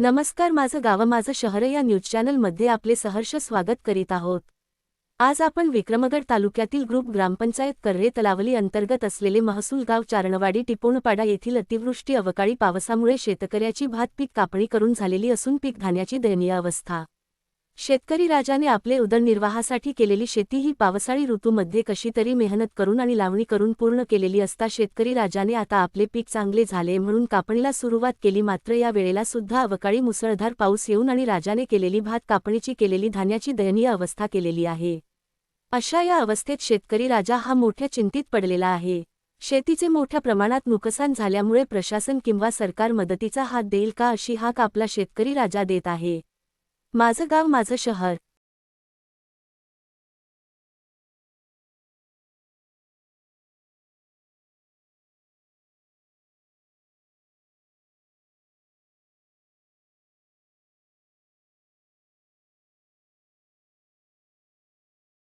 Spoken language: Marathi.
नमस्कार माझं गाव माझं शहर या न्यूज चॅनलमध्ये आपले सहर्ष स्वागत करीत आहोत. आज आपण विक्रमगड तालुक्यातील ग्रुप ग्रामपंचायत कर्रे तलावली अंतर्गत असलेले महसूल गाव चारणवाडी टिपोणपाडा येथील अतिवृष्टी अवकाळी पावसामुळे शेतकऱ्याची भात पीक कापणी करून झालेली असून पीक धान्याची दयनीय अवस्था. शेतकरी राजाने आपले उदरनिर्वाहासाठी केलेली शेती ही पावसाळी ऋतूमध्ये कशीतरी मेहनत करून आणि लावणी करून पूर्ण केलेली असता शेतकरी राजाने आता आपले पीक चांगले झाले म्हणून कापणीला सुरुवात केली. मात्र या वेळेला सुद्धा अवकाळी मुसळधार पाऊस येऊन आणि राजाने केलेली भात कापणीची केलेली धान्याची दयनीय अवस्था केलेली आहे. अशा या अवस्थेत शेतकरी राजा हा मोठ्या चिंतीत पडलेला आहे. शेतीचे मोठ्या प्रमाणात नुकसान झाल्यामुळे प्रशासन किंवा सरकार मदतीचा हात देईल का अशी हाक आपला शेतकरी राजा देत आहे. माझं गाव माझं शहर.